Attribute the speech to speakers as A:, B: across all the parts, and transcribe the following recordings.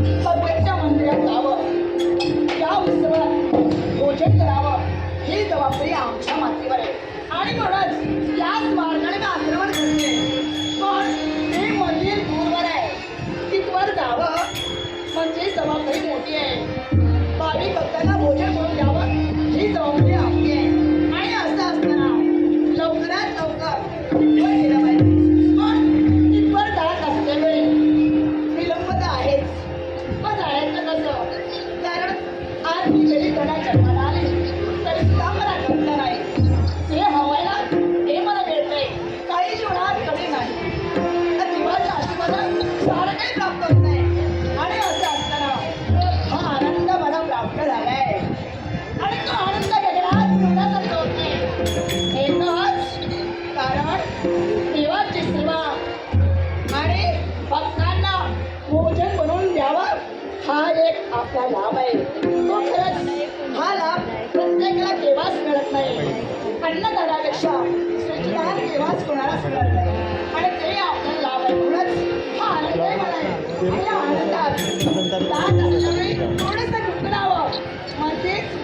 A: भगवंतच्या मंदिरात जावं. त्या उत्सवात भोजन करावं. ही जबाबदारी आमच्या मातीवर आहे. आणि म्हणूनच याच मार्गाने मी आक्रमण करते. पण ते मंदिर दूरवर आहे. तिथवर जावं. म्हणजे जबाबदारी मोठी आहे. भाविक भक्तांना भोजन सारं प्राप्त होत नाही आणि असं असताना हा आनंद मला प्राप्त झालाय आणि तो आनंद वेगळाच कोणासाठी होत नाही एकच कारण देवाची सेवा आणि भक्तांना भोजन बनवून द्यावं हा एक आपला लाभ आहे. तो खरंच हा लाभ प्रत्येकाला देवाच मिळत नाही. अन्नदानापेक्षा स्वच्छता देवाच कोणालाच मिळत नाही.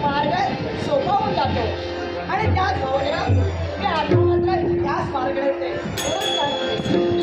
A: मार्ग सोपा होऊन जातो. आणि त्याच भावनेनं मी आता मात्र त्याच मार्गाने येते